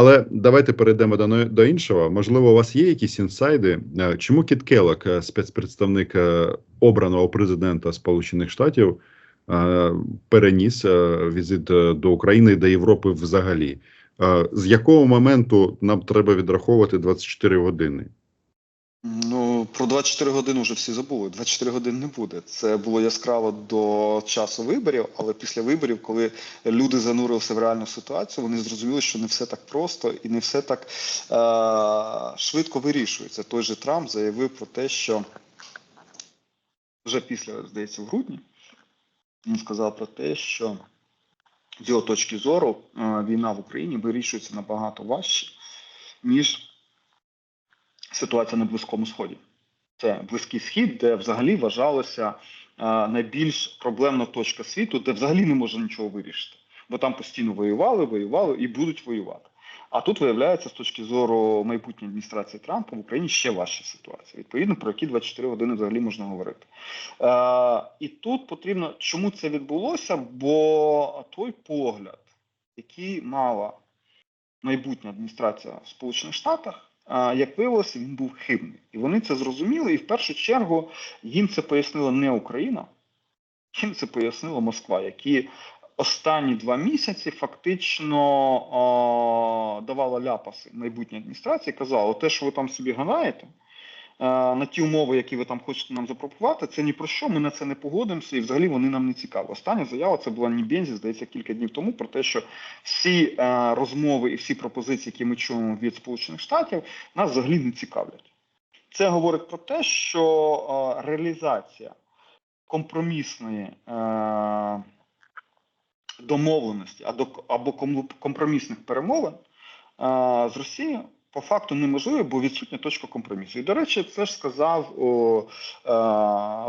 Але давайте перейдемо до, до іншого. Можливо, у вас є якісь інсайди? Е, Чому Кіт Келлок, е, спецпредставник е, обраного президента Сполучених Штатів, переніс візит до України і до Європи взагалі? З якого моменту нам треба відраховувати 24 години? Ну, про 24 години вже всі забули. 24 години не буде. Це було яскраво до часу виборів, але після виборів, коли люди занурилися в реальну ситуацію, вони зрозуміли, що не все так просто і не все так е- швидко вирішується. Той же Трамп заявив про те, що вже після, здається, в грудні він сказав про те, що з його точки зору е- війна в Україні вирішується набагато важче, ніж ситуація на Близькому Сході. Це Близький Схід, де взагалі вважалося найбільш проблемна точка світу, де взагалі не може нічого вирішити. Бо там постійно воювали, воювали і будуть воювати. А тут виявляється, з точки зору майбутньої адміністрації Трампа в Україні ще важча ситуація. Відповідно, про які 24 години взагалі можна говорити. Е, і тут потрібно, чому це відбулося? Бо той погляд, який мала майбутня адміністрація в Сполучених Штатах, як виявилося, він був хибний. І вони це зрозуміли, і в першу чергу їм це пояснила не Україна, їм це пояснила Москва, які останні два місяці фактично о, давала ляпаси майбутній адміністрації, казала, те, що ви там собі ганаєте, на ті умови, які ви там хочете нам запропонувати, це ні про що, ми на це не погодимося, і взагалі вони нам не цікаві. Остання заява це була Нібензі, здається, кілька днів тому про те, що всі е, розмови і всі пропозиції, які ми чуємо від Сполучених Штатів, нас взагалі не цікавлять. Це говорить про те, що е, реалізація компромісної е, домовленості або, компромісних перемовин е, з Росією по факту неможливо, бо відсутня точка компромісу. І, до речі, це ж сказав о, е,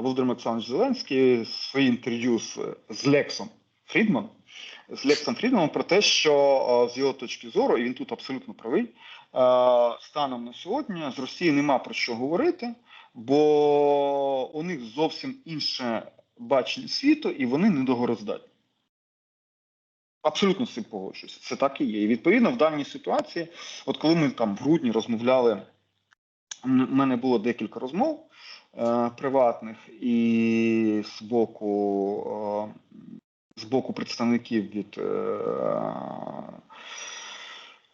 Володимир Олександрович Зеленський в своїй інтерв'ю з, з Лексом Фрідманом, з Лексом Фрідманом про те, що з його точки зору, і він тут абсолютно правий, е, станом на сьогодні з Росією нема про що говорити, бо у них зовсім інше бачення світу, і вони недогороздатні. Абсолютно з цим погоджуюся. Це так і є. І відповідно в даній ситуації, от коли ми там в грудні розмовляли, у мене було декілька розмов е, приватних і з боку, е, з боку представників від е,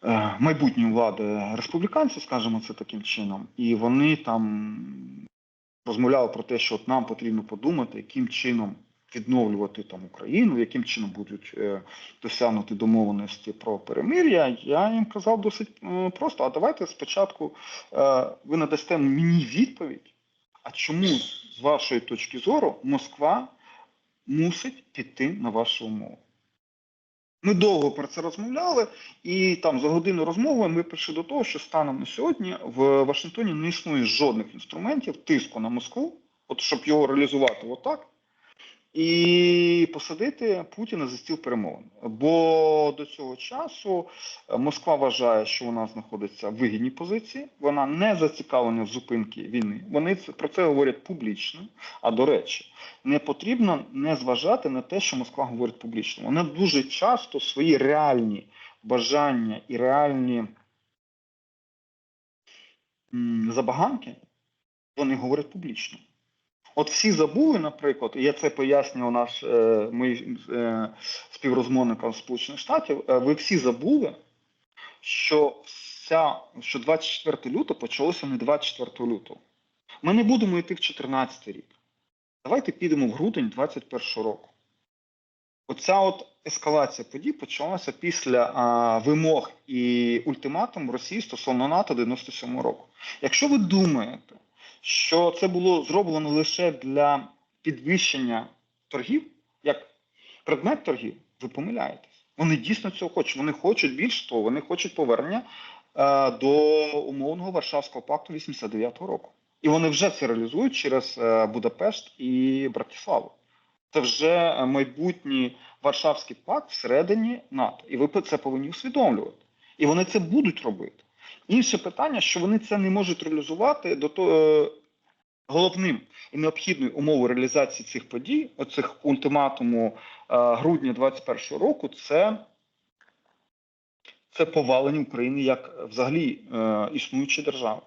е, майбутньої влади республіканців, скажімо це таким чином, і вони там розмовляли про те, що от нам потрібно подумати, яким чином відновлювати там Україну, яким чином будуть е, досягнути домовленості про перемир'я. Я їм казав досить е, просто: а давайте спочатку е, ви надасте мені відповідь, а чому з вашої точки зору Москва мусить піти на вашу умову? Ми довго про це розмовляли, і там за годину розмови ми прийшли до того, що станом на сьогодні в Вашингтоні не існує жодних інструментів тиску на Москву, от щоб його реалізувати отак, і посадити Путіна за стіл перемовин. Бо до цього часу е, Москва вважає, що вона знаходиться в вигідній позиції, вона не зацікавлена в зупинці війни. Вони про це говорять публічно. А до речі, не потрібно не зважати на те, що Москва говорить публічно. Вона дуже часто свої реальні бажання і реальні забаганки вони говорять публічно. От всі забули, наприклад, і я це пояснював наш е, мої е, співрозмовникам Сполучених Штатів. е, ви всі забули, що вся що 24 лютого почалося не 24 лютого. Ми не будемо йти в 14 рік. Давайте підемо в грудень 21 року. Оця от ескалація подій почалася після а, вимог і ультиматум Росії стосовно НАТО 97 року. Якщо ви думаєте, що це було зроблено лише для підвищення торгів, як предмет торгів, ви помиляєтесь. Вони дійсно цього хочуть. Вони хочуть більш того, вони хочуть повернення е, до умовного Варшавського пакту 89-го року. І вони вже це реалізують через е, Будапешт і Братиславу. Це вже майбутній Варшавський пакт всередині НАТО. І ви це повинні усвідомлювати. І вони це будуть робити. Інше питання, що вони це не можуть реалізувати до того. е, Головним і необхідною умовою реалізації цих подій, оцих ультиматуму е, грудня 2021 року, це, це повалення України як взагалі е, існуючої держави.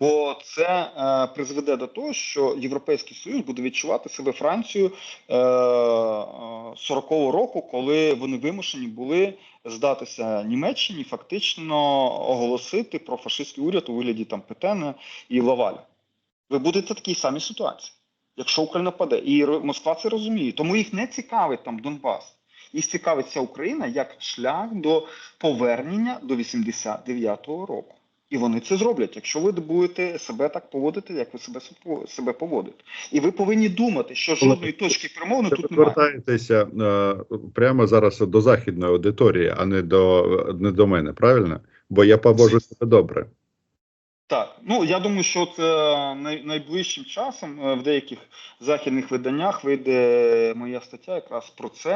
Бо це е, призведе до того, що Європейський Союз буде відчувати себе Францією е, е, 40-го року, коли вони вимушені були здатися Німеччині, фактично оголосити про фашистський уряд у вигляді там Петена і Лаваля. Ви будете в такій самій ситуації, якщо Україна паде. І Москва це розуміє. Тому їх не цікавить там Донбас. Їх цікавить ця Україна як шлях до повернення до 89-го року. І вони це зроблять, якщо ви будете себе так поводити, як ви себе себе поводите. І ви повинні думати, що жодної точки перемовини тут немає. повертаєтеся е, прямо зараз до західної аудиторії, а не до, не до мене, правильно? Бо я поводжу себе добре. Так, ну я думаю, що це най, найближчим часом е, в деяких західних виданнях вийде моя стаття якраз про це.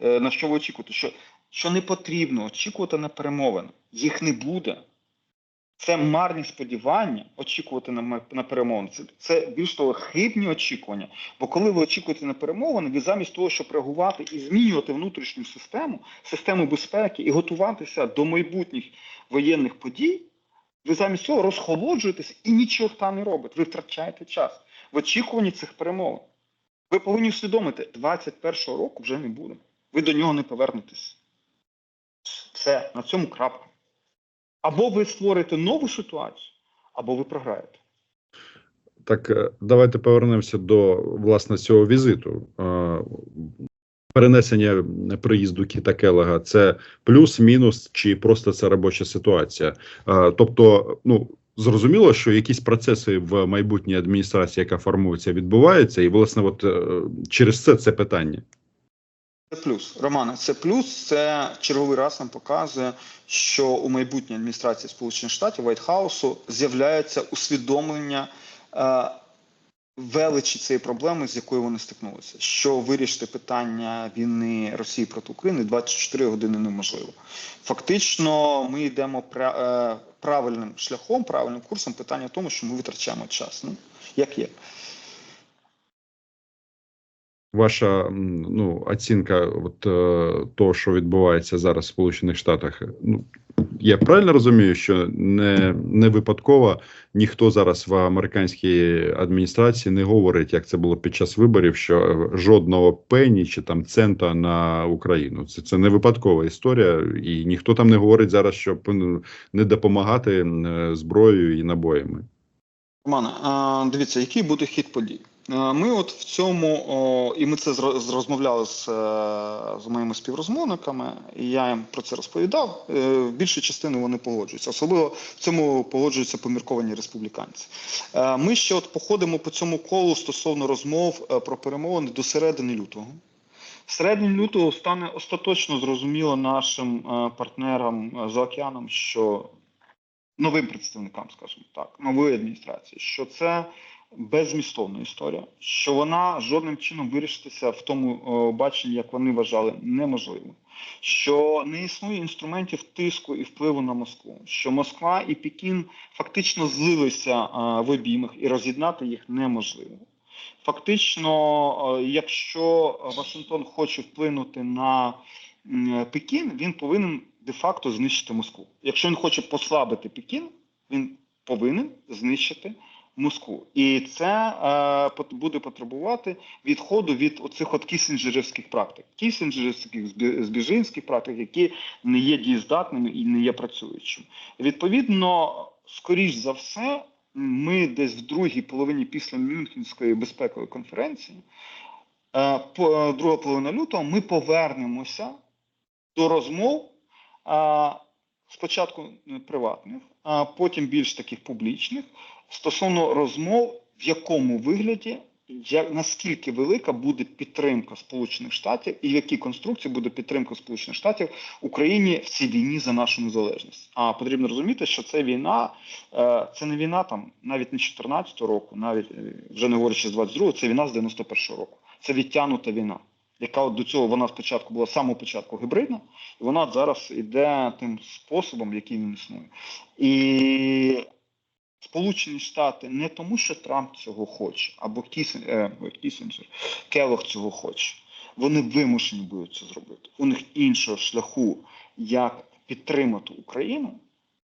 е, На що ви очікуєте? Що, що не потрібно очікувати на перемовини. Їх не буде. Це марні сподівання очікувати на, на перемовини. Це, це більш того хибні очікування. Бо коли ви очікуєте на перемовини, ви замість того, щоб реагувати і змінювати внутрішню систему, систему безпеки і готуватися до майбутніх воєнних подій, ви замість цього розхолоджуєтесь і нічого там не робите. Ви втрачаєте час в очікуванні цих перемовин. Ви повинні усвідомити, 21-го року вже не буде. Ви до нього не повернетесь. Все, на цьому крапка. Або ви створите нову ситуацію, або ви програєте. Так, е, давайте повернемося до власне цього візиту. Е, Перенесення приїзду Кіта Келега це плюс, мінус, чи просто це робоча ситуація. Е, Тобто, ну зрозуміло, що якісь процеси в майбутній адміністрації, яка формується, відбуваються, і власне, от через це це питання. Це плюс. Романе, це плюс. Це черговий раз нам показує, що у майбутній адміністрації Сполучених Штатів Вайтхаусу з'являється усвідомлення е, величі цієї проблеми, з якою вони стикнулися. Що вирішити питання війни Росії проти України 24 години неможливо. Фактично, ми йдемо е, правильним шляхом, правильним курсом. Питання в тому, що ми витрачаємо час. Ну як є. Ваша ну, оцінка от, е, того, що відбувається зараз в Сполучених Штатах. Ну, я правильно розумію, що не, не випадково ніхто зараз в американській адміністрації не говорить, як це було під час виборів, що жодного пені чи там цента на Україну. Це, це не випадкова історія, і ніхто там не говорить зараз, щоб ну, не допомагати зброєю і набоями. Романе, дивіться, який буде хід подій. Ми от в цьому, і ми це розмовляли з, е, з моїми співрозмовниками, і я їм про це розповідав. Е, В більшій частини вони погоджуються. Особливо в цьому погоджуються помірковані республіканці. Е, Ми ще от походимо по цьому колу стосовно розмов про перемовини до середини лютого. В середині лютого стане остаточно зрозуміло нашим партнерам за океаном, що новим представникам, скажімо так, нової адміністрації, що це беззмістовна історія, що вона жодним чином вирішитися в тому о, баченні, як вони вважали, неможливо. Що не існує інструментів тиску і впливу на Москву, що Москва і Пекін фактично злилися а, в обіймах і роз'єднати їх неможливо. Фактично, е, якщо Вашингтон хоче вплинути на Пекін, він повинен де-факто знищити Москву. Якщо він хоче послабити Пекін, він повинен знищити Москву. І це е, буде потребувати відходу від оцих от кісінджерівських практик, кісінджерівських збі- збіжинських практик, які не є дієздатними і не є працюючими. Відповідно, скоріш за все, ми десь в другій половині після Мюнхенської безпекової конференції, е, по- е, друга половина лютого, ми повернемося до розмов спочатку е, приватних, а потім більш таких публічних, стосовно розмов, в якому вигляді, як, наскільки велика буде підтримка Сполучених Штатів і в якій конструкції буде підтримка Сполучених Штатів Україні в цій війні за нашу незалежність. А потрібно розуміти, що це війна, е, це не війна там навіть не 14-го року, навіть е, вже не говорячи з 22-го, це війна з 91-го року. Це відтягнута війна яка от до цього вона спочатку була з самого початку гібридна, і вона зараз іде тим способом, який він існує. І Сполучені Штати не тому, що Трамп цього хоче, або Кісінджер, Келох цього хоче. Вони вимушені будуть це зробити. У них іншого шляху, як підтримати Україну,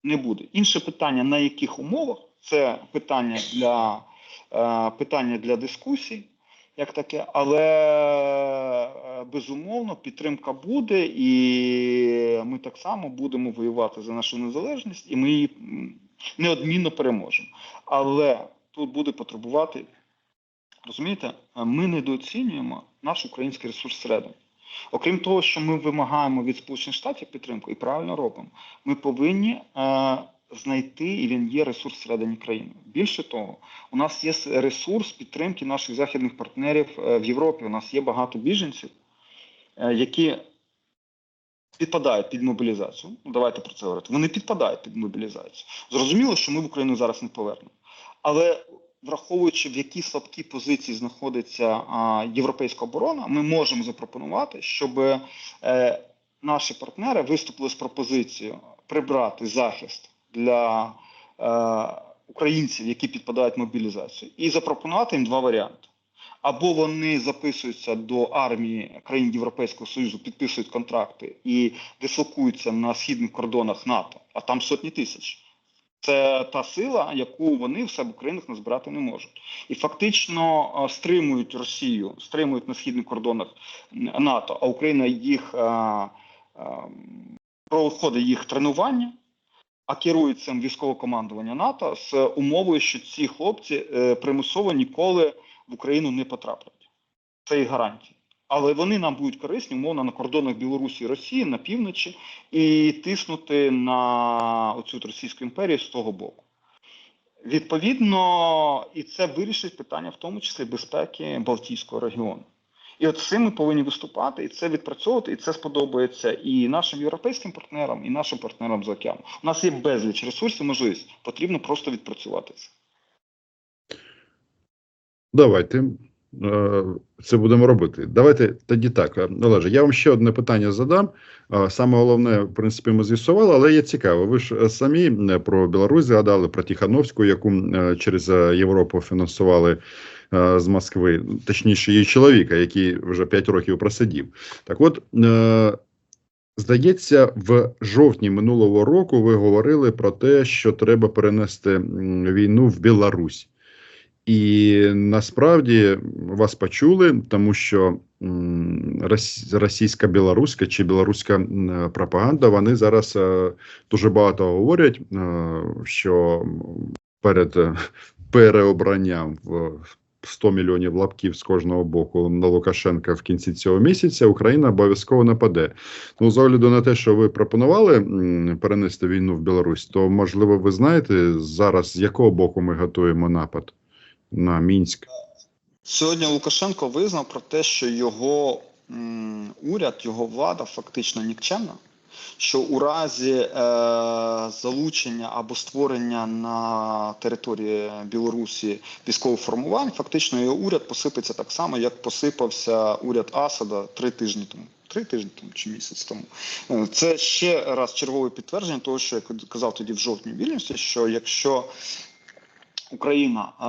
не буде. Інше питання, на яких умовах, це питання для, е, питання для дискусій, як таке, але е, безумовно підтримка буде, і ми так само будемо воювати за нашу незалежність, і ми її неодмінно переможемо. Але тут буде потребувати, розумієте, ми недооцінюємо наш український ресурс всередині. Окрім того, що ми вимагаємо від Сполучених Штатів підтримку і правильно робимо, ми повинні е, знайти і він є ресурс всередині країни. Більше того, у нас є ресурс підтримки наших західних партнерів е, в Європі. У нас є багато біженців, е, які підпадають під мобілізацію. Ну, давайте про це говорити. Вони підпадають під мобілізацію. Зрозуміло, що ми в Україну зараз не повернемо. Але враховуючи, в якій слабкій позиції знаходиться європейська оборона, ми можемо запропонувати, щоб е, наші партнери виступили з пропозицією прибрати захист для е, українців, які підпадають мобілізацію, і запропонувати їм два варіанти. Або вони записуються до армії країн Європейського Союзу, підписують контракти і дислокуються на східних кордонах НАТО, а там сотні тисяч. Це та сила, яку вони в себе країнах назбирати не можуть, і фактично е, стримують Росію, стримують на східних кордонах НАТО, а Україна їх е, е, проходить їх тренування, а керує цим військове командування НАТО з умовою, що ці хлопці е, примусово ніколи в Україну не потраплять. Це і гарантія. Але вони нам будуть корисні, умовно, на кордонах Білорусі і Росії, на півночі, і тиснути на оцю Російську імперію з того боку. Відповідно, і це вирішить питання, в тому числі безпеки Балтійського регіону. І от цим ми повинні виступати, і це відпрацьовувати, і це сподобається і нашим європейським партнерам, і нашим партнерам з океану. У нас є безліч ресурсів, можливість. Потрібно просто відпрацювати це. Давайте е, це будемо робити. Давайте тоді так, е, Олеже, я вам ще одне питання задам. Е, Саме головне, в принципі, ми з'ясували, але є цікаво. Ви ж самі про Білорусь згадали, про Тихановську, яку через Європу фінансували з Москви, точніше, її чоловіка, який вже 5 років просидів. Так от. е, Здається, в жовтні минулого року ви говорили про те, що треба перенести війну в Білорусь. І насправді вас почули, тому що російська білоруська чи білоруська пропаганда вони зараз е, дуже багато говорять, е, що перед е, переобранням в 100 мільйонів лапків з кожного боку на Лукашенка в кінці цього місяця Україна обов'язково нападе. Ну, з огляду на те, що ви пропонували перенести війну в Білорусь, то можливо ви знаєте зараз з якого боку ми готуємо напад на Мінськ? Сьогодні Лукашенко визнав про те, що його м, уряд, його влада фактично нікчемна. Що у разі е, залучення або створення на території Білорусі військових формувань, фактично його уряд посипеться так само, як посипався уряд Асада три тижні тому. Три тижні тому чи місяць тому. Е, Це ще раз чергове підтвердження того, що я казав тоді в жовтні в Вільнюсі, що якщо Україна е,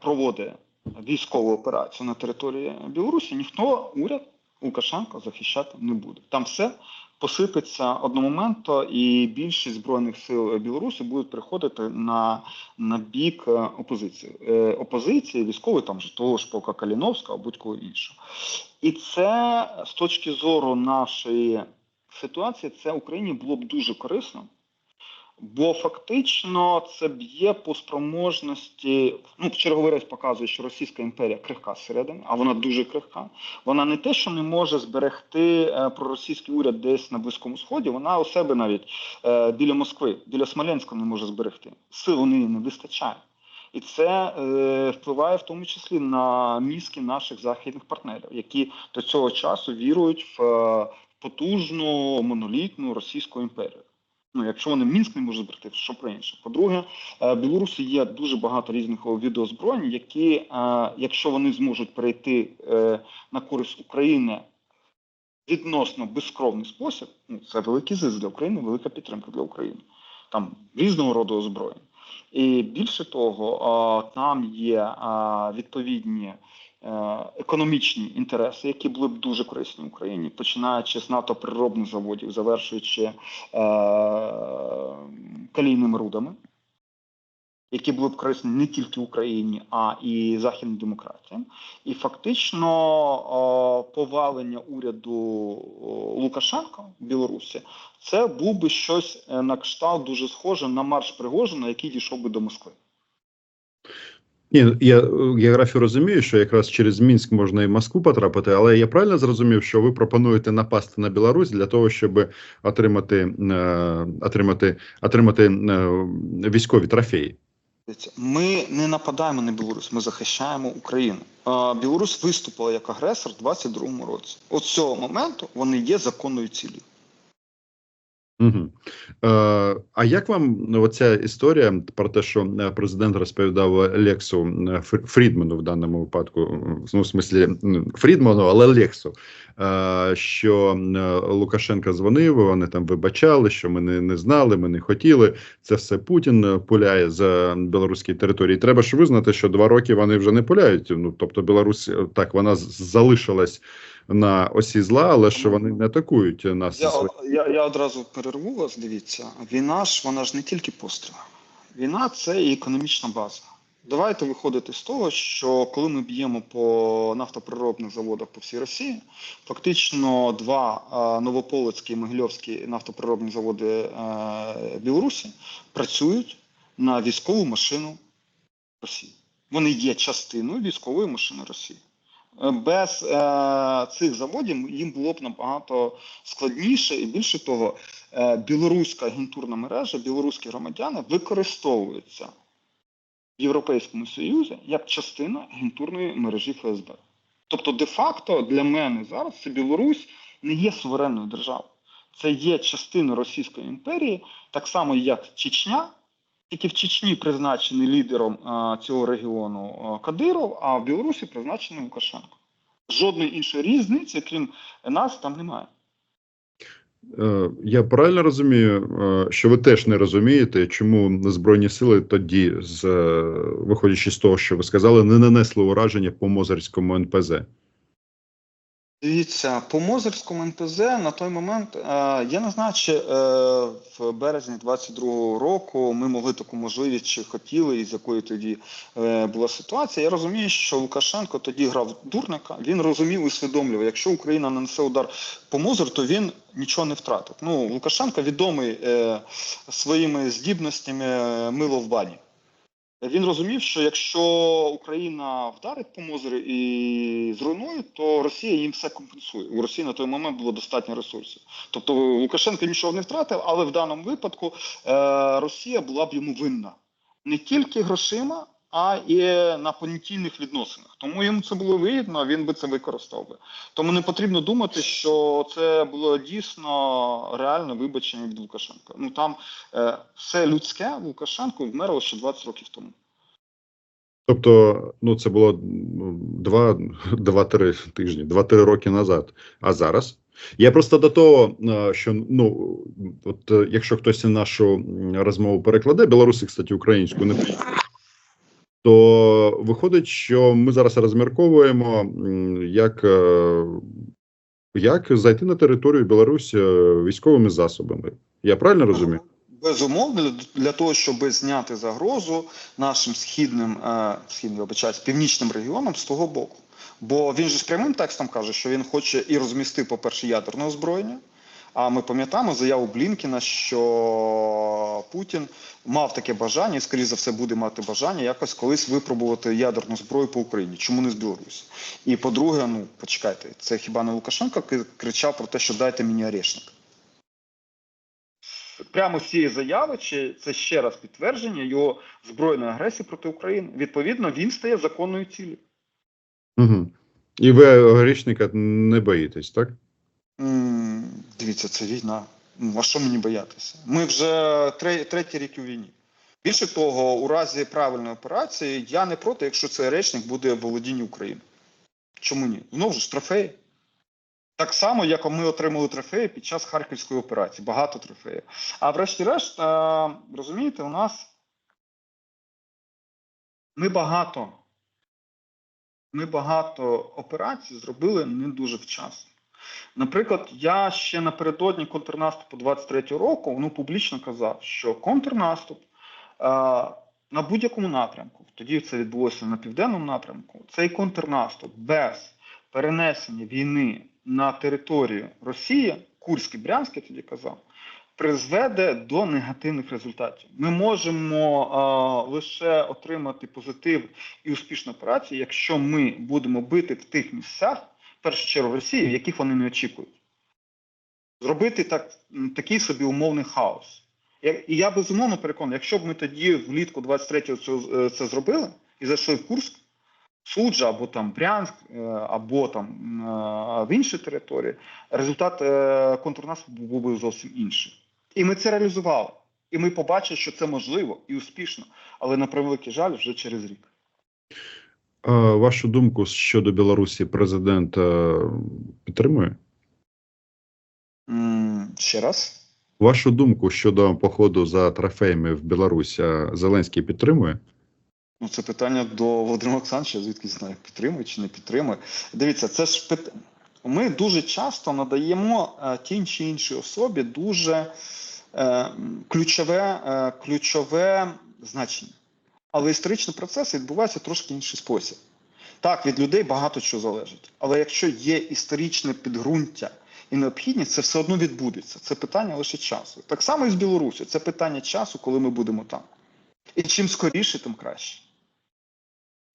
проводить військову операцію на території Білорусі, ніхто уряд Лукашенка захищати не буде. Там все посипеться одномоментно, і більшість збройних сил Білорусі будуть приходити на, на бік е, опозиції. Е, опозиції військової, там же того ж полка Каліновського, або будь-кого іншого. І це з точки зору нашої ситуації, це Україні було б дуже корисно. Бо фактично це б'є по спроможності. Ну, черговий раз показує, що Російська імперія крихка зсередини, а вона дуже крихка. Вона не те, що не може зберегти е, проросійський уряд десь на Близькому Сході, вона у себе навіть е, біля Москви, біля Смоленська не може зберегти. Сил неї не вистачає. І це е, впливає в тому числі на мізки наших західних партнерів, які до цього часу вірують в е, потужну монолітну Російську імперію. Ну, якщо вони Мінськ не можуть зберегти, то що про інше? По-друге, е, в Білорусі є дуже багато різних відеозброєнь, які, е, якщо вони зможуть перейти е, на користь України відносно безкровний спосіб, ну, це великий зиск для України, велика підтримка для України. Там різного роду озброєнь. І більше того, там є відповідні економічні інтереси, які були б дуже корисні Україні, починаючи з нафтопереробних заводів, завершуючи е, калійними рудами, які були б корисні не тільки Україні, а і західним демократіям. І фактично о, повалення уряду Лукашенка в Білорусі це був би щось е, на кшталт дуже схоже на марш Пригожина, який дійшов би до Москви. Ні, я е, географію розумію, що якраз через Мінськ можна і Москву потрапити, але я правильно зрозумів, що ви пропонуєте напасти на Білорусь для того, щоб отримати, е, отримати, отримати е, військові трофеї. Ми не нападаємо на Білорусь, ми захищаємо Україну. Білорусь виступила як агресор в 22-му році. От з цього моменту вони є законною ціллю. Угу. Е, а як вам ну, оця історія про те, що е, президент розповідав Лексу е, Фрідману в даному випадку, е, ну, в смислі Фрідману, але Лексу, е, що Лукашенко дзвонив, вони там вибачали, що ми не, не знали, ми не хотіли. Це все Путін пуляє за білоруські території. Треба ж визнати, що два роки вони вже не пуляють. Ну тобто, Білорусь так вона залишилась на осі зла, але що вони не атакують нас. Я, я, я одразу перерву вас. Дивіться, війна ж вона ж не тільки постріл. Війна це і економічна база. Давайте виходити з того, що коли ми б'ємо по нафтопереробних заводах по всій Росії, фактично два е, Новополицькі і Могильовські нафтопереробні заводи е, Білорусі працюють на військову машину Росії. Вони є частиною військової машини Росії. Без е, цих заводів їм було б набагато складніше, і більше того, е, білоруська агентурна мережа, білоруські громадяни використовуються в Європейському Союзі як частина агентурної мережі ФСБ. Тобто, де-факто для мене зараз це Білорусь не є суверенною державою. Це є частиною Російської імперії, так само як Чечня, тільки в Чечні призначений лідером цього регіону Кадиров, а в Білорусі призначений Лукашенко. Жодної іншої різниці, крім нас, там немає. Е, Я правильно розумію, е, що ви теж не розумієте, чому збройні сили тоді, виходячи з того, що ви сказали, не нанесли ураження по Мозерському НПЗ. Дивіться, по Мозерському НПЗ на той момент, е, я не знаю, чи е, в березні 22-го року ми могли таку можливість, чи хотіли, і з якою тоді е, була ситуація. Я розумію, що Лукашенко тоді грав дурника. Він розумів і усвідомлював, якщо Україна нанесе удар по Мозер, то він нічого не втратить. Ну, Лукашенко відомий своїми здібностями мило в бані. Він розумів, що якщо Україна вдарить по Мозері і зруйнує, то Росія їм все компенсує. У Росії на той момент було достатньо ресурсів. Тобто Лукашенко нічого не втратив, але в даному випадку е, Росія була б йому винна не тільки грошима, а і на понятійних відносинах. Тому йому це було вигідно, він би це використав би. Тому не потрібно думати, що це було дійсно реальне вибачення від Лукашенка. Ну там е, все людське в Лукашенку вмерло ще 20 років тому. Тобто, ну це було ну, два, два-три тижні, два-три роки назад. А зараз я просто до того, е, що ну от е, якщо хтось нашу розмову перекладе, білоруси, кстати, українську не то виходить, що ми зараз розмірковуємо, як, е, як зайти на територію Білорусі е, військовими засобами. Я правильно розумію? Безумовно, для- того, щоб зняти загрозу нашим східним, е, східним, вибачаюсь, північним регіонам з того боку. Бо він же ж прямим текстом каже, що він хоче і розмістити, по-перше, ядерне озброєння. А ми пам'ятаємо заяву Блінкіна, що Путін мав таке бажання, і, скоріш за все, буде мати бажання якось колись випробувати ядерну зброю по Україні. Чому не з Білорусі? І по-друге, ну почекайте, це хіба не Лукашенко кричав про те, що дайте мені орешник? Прямо з цієї заяви, чи це ще раз підтвердження його збройної агресії проти України. Відповідно, він стає законною ціллю. Угу. І ви грішника не боїтесь, так? М, Дивіться, це війна. Ну, а що мені боятися? Ми вже тре- третій рік у війні. Більше того, у разі правильної операції я не проти, якщо цей речник буде в володінні України. Чому ні? Знову ж трофеї. Так само, як ми отримали трофеї під час Харківської операції, багато трофеїв. А врешті-решт, е, розумієте, у нас ми багато ми багато операцій зробили не дуже вчасно. Наприклад, я ще напередодні контрнаступу 23 року ну, публічно казав, що контрнаступ е, на будь-якому напрямку, тоді це відбулося на південному напрямку, цей контрнаступ без перенесення війни на територію Росії, Курськ і Брянськ, я тоді казав, призведе до негативних результатів. Ми можемо а, лише отримати позитив і успішну операцію, якщо ми будемо бити в тих місцях, першу чергу Росії, в яких вони не очікують. Зробити так, такий собі умовний хаос. І я безумовно переконаний, якщо б ми тоді влітку 23-го це, е, це зробили і зайшли в Курськ, Суджа або там Брянськ, е, або там е, в інші території, результат контрнаступу був би зовсім інший. І ми це реалізували. І ми побачили, що це можливо і успішно, але на превеликий жаль, вже через рік. А, вашу думку щодо Білорусі президент е, підтримує? Ще раз. Вашу думку щодо походу за трофеями в Білорусь е, Зеленський підтримує? Ну, це питання до Володимира Олександровича, звідки знаю, підтримує чи не підтримує. Дивіться, це ж пит... ми дуже часто надаємо е, тій чи іншій особі дуже е, ключове, е, ключове значення. Але історичний процес відбувається трошки інший спосіб. Так, від людей багато чого залежить. Але якщо є історичне підґрунтя і необхідність, це все одно відбудеться. Це питання лише часу. Так само і з Білорусі. Це питання часу, коли ми будемо там. І чим скоріше, тим краще.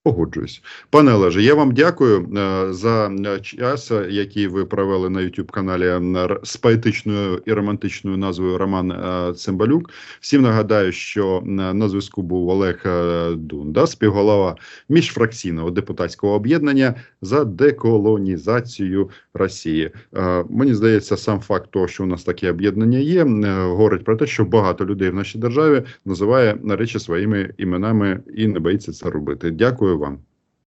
Погоджуюсь. Пане Олеже, я вам дякую е, за е, час, е, який ви провели на youtube каналі з поетичною і романтичною назвою Роман Цимбалюк. Всім нагадаю, що на зв'язку був Олег Дунда, співголова міжфракційного депутатського об'єднання за деколонізацію Росії. Мені здається, сам факт того, що у нас таке об'єднання є, говорить про те, що багато людей в нашій державі називає речі своїми іменами і не боїться це робити. Дякую вам.